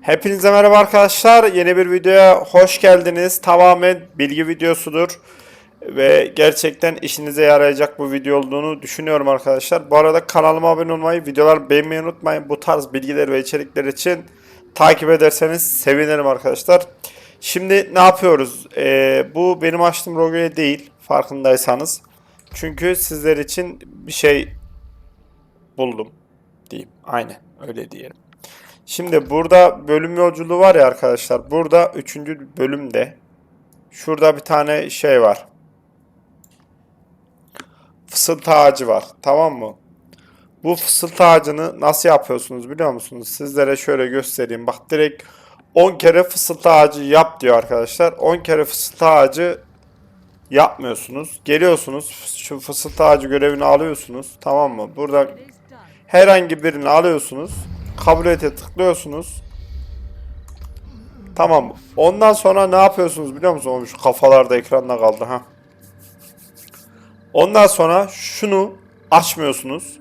Hepinize merhaba arkadaşlar. Yeni bir videoya hoş geldiniz. Tamamen bilgi videosudur. Ve gerçekten işinize yarayacak bu video olduğunu düşünüyorum arkadaşlar. Bu arada kanalıma abone olmayı, videolar beğenmeyi unutmayın. Bu tarz bilgiler ve içerikler için takip ederseniz sevinirim arkadaşlar. Şimdi ne yapıyoruz? Ee, bu benim açtığım rogoya değil farkındaysanız. Çünkü sizler için bir şey buldum diyeyim. Aynen öyle diyelim. Şimdi burada bölüm yolculuğu var ya arkadaşlar. Burada 3. bölümde şurada bir tane şey var. Fısıltı ağacı var. Tamam mı? Bu fısıltı ağacını nasıl yapıyorsunuz biliyor musunuz? Sizlere şöyle göstereyim. Bak direkt 10 kere fısıltı ağacı yap diyor arkadaşlar. 10 kere fısıltı ağacı yapmıyorsunuz. Geliyorsunuz şu fısıltı ağacı görevini alıyorsunuz. Tamam mı? Burada herhangi birini alıyorsunuz. Kabul ete tıklıyorsunuz. Tamam. Ondan sonra ne yapıyorsunuz biliyor musunuz? Şu kafalarda ekranda kaldı ha. Ondan sonra şunu açmıyorsunuz.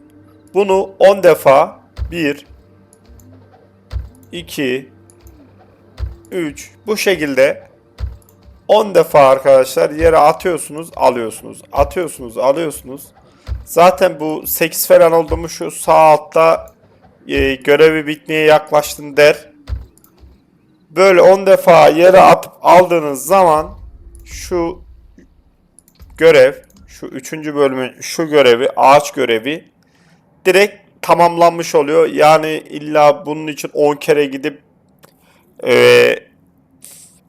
Bunu 10 defa 1 2 3 bu şekilde 10 defa arkadaşlar yere atıyorsunuz, alıyorsunuz. Atıyorsunuz, alıyorsunuz. Zaten bu 8 falan oldu mu şu sağ altta e, görevi bitmeye yaklaştın der. Böyle 10 defa yere atıp aldığınız zaman şu görev, şu 3. bölümün şu görevi, ağaç görevi direkt tamamlanmış oluyor. Yani illa bunun için 10 kere gidip e,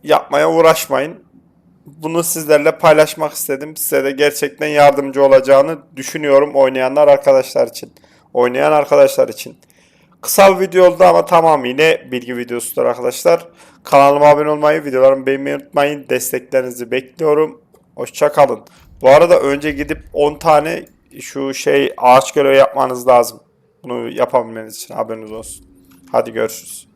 yapmaya uğraşmayın. Bunu sizlerle paylaşmak istedim. Size de gerçekten yardımcı olacağını düşünüyorum oynayanlar arkadaşlar için. Oynayan arkadaşlar için. Kısa bir video oldu ama tamam yine bilgi videosudur arkadaşlar. Kanalıma abone olmayı, videolarımı beğenmeyi unutmayın. Desteklerinizi bekliyorum. Hoşça kalın. Bu arada önce gidip 10 tane şu şey ağaç görevi yapmanız lazım. Bunu yapabilmeniz için haberiniz olsun. Hadi görüşürüz.